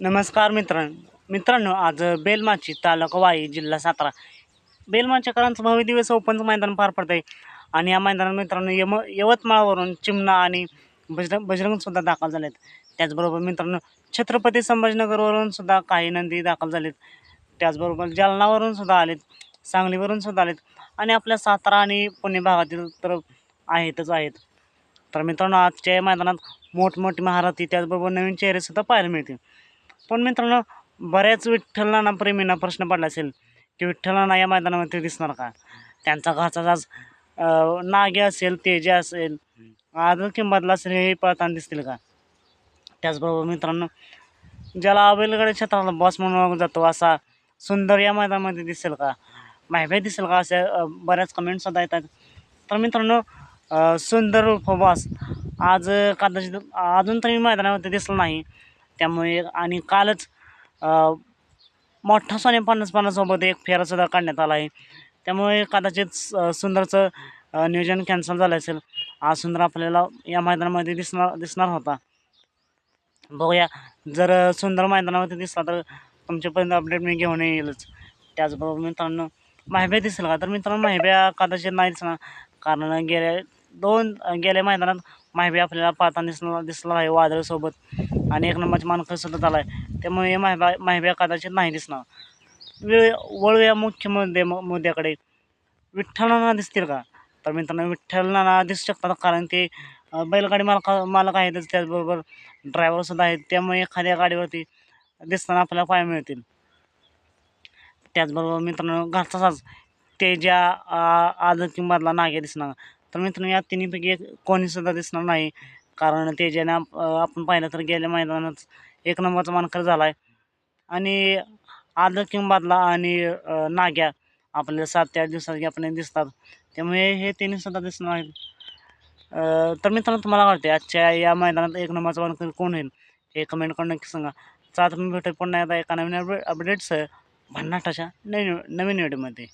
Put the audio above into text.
नमस्कार मित्रांनो मित्रांनो आज बेलमाची तालुका वाई जिल्हा सातारा. बेलमाचेकरांचं भव्य दिवस ओपनचं मैदान पार पडतं आहे आणि या मैदानात मित्रांनो यम यवतमाळवरून चिमणा आणि बजरंग बजरंगसुद्धा दाखल झालेत. त्याचबरोबर मित्रांनो छत्रपती संभाजीनगरवरून सुद्धा काही नंदी दाखल झालेत. त्याचबरोबर जालनावरून सुद्धा आलेत सांगलीवरून सुद्धा आलेत. आणि आपल्या सातारा आणि पुणे भागातील तर आहेतच आहेत. तर मित्रांनो आजच्या या मैदानात मोठमोठी महारथी त्याचबरोबर नवीन चेहरेसुद्धा पाहायला मिळतील. पण मित्रांनो बऱ्याच विठ्ठलांना प्रेमींना प्रश्न पडला असेल की विठ्ठलांना या मैदानामध्ये दिसणार का? त्यांचा घरचा आज नागे असेल तेजे असेल आदर किंमतला असेल हे पळताना दिसतील का? त्याचबरोबर मित्रांनो ज्याला अबेलगड क्षेत्राला बॉस म्हणून जातो असा सुंदर या मैदानामध्ये दिसेल का? माहिती दिसेल का? अशा बऱ्याच कमेंटसुद्धा येतात. तर मित्रांनो सुंदर उर्फ बॉस आज कदाचित अजून तरी मैदानामध्ये दिसलं नाही. त्यामुळे आणि कालच मोठा सोने पन्नास पन्नाससोबत एक फेरासुद्धा काढण्यात आला आहे. त्यामुळे कदाचित सुंदरचं नियोजन कॅन्सल झालं असेल. आज सुंदर आपल्याला या मैदानामध्ये दिसणार दिसणार होता. बघूया जर सुंदर मैदानामध्ये दिसला तर तुमच्यापर्यंत अपडेट मी घेऊन येईलच. त्याचबरोबर मित्रांनो माहिब्या दिसेल का? तर मित्रांनो माहिब्या कदाचित नाही दिसणार कारण गेल्या दोन गेल्या मैदानात माहिब्या आपल्याला पाहताना दिसणार दिसला आहे वादळासोबत. आणि एक नंबरचा मानकसुद्धा झाला आहे त्यामुळे माहिबा माहिब्या कदाचित नाही दिसणार. वेळ वळूया मुख्य मुद्दे मुद्द्याकडे. विठ्ठलांना दिसतील का? तर मित्रांनो विठ्ठलांना दिसू शकतात कारण ते बैलगाडी मालक मालक आहेतच त्याचबरोबर. ड्रायव्हरसुद्धा आहेत. त्यामुळे एखाद्या गाडीवरती दिसताना आपल्याला पाय मिळतील. त्याचबरोबर मित्रांनो घरचा साज ज्या आदर किंमतला नागे दिसणार. तर मित्रांनो या तिन्हीपैकी एक कोणीसुद्धा दिसणार नाही. कारण तेजाने आप आपण पाहिलं तर गेल्या मैदानात एक नंबरचा मानकर झाला आहे आणि आदर किंबादला आणि नाग्या आपल्याला सात ते आठ दिवसात आपण दिसतात. त्यामुळे हे तिन्हीसुद्धा दिसणार आहेत. तर मित्रांनो तुम्हाला वाटते आजच्या या मैदानात एक नंबरचा मानकर कोण होईल? हे कमेंट करून नक्की सांगा. चला तुम्ही भेटत पुन्हा एकदा एका नवीन अपडेट्स भन्नाटाच्या नवीन नवीन व्हिडिओमध्ये